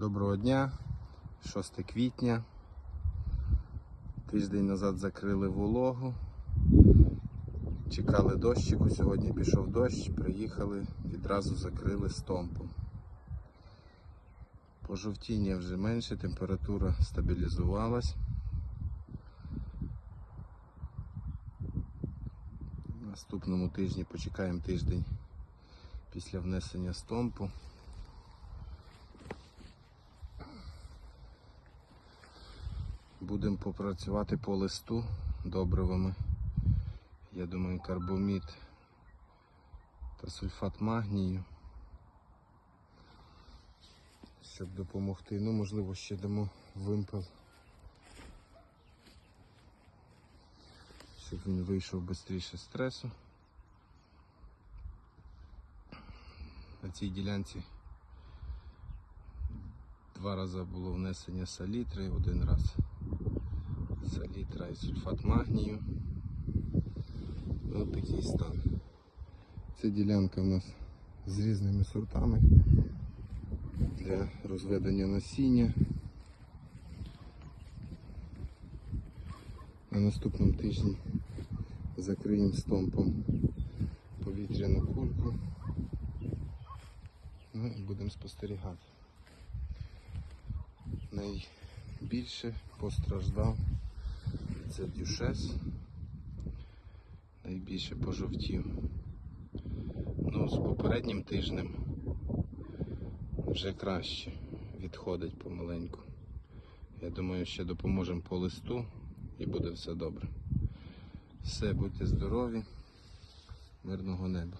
Доброго дня, 6 квітня. Тиждень назад закрили вологу. Чекали дощику, сьогодні пішов дощ, приїхали, відразу закрили стомпом. Пожовтіння вже менше, температура стабілізувалась. Наступному тижні почекаємо тиждень після внесення стомпу. Будемо попрацювати по листу добривами. Я думаю, карбомід та сульфат магнію. Щоб допомогти. Ну, можливо, ще дамо вимпел. Щоб він вийшов швидше з стресу. На цій ділянці два рази було внесення салітри, один раз салітра і сульфат магнію. Ось такий стан. Це ділянка в нас з різними сортами для розведення насіння. На наступному тижні закриємо стомпом повітряну кульку. Ну і будемо спостерігати. Найбільше постраждав це дюшес. Найбільше пожовтів. Ну, з попереднім тижнем вже краще відходить помаленьку. Я думаю, ще допоможемо по листу і буде все добре. Все, будьте здорові, мирного неба.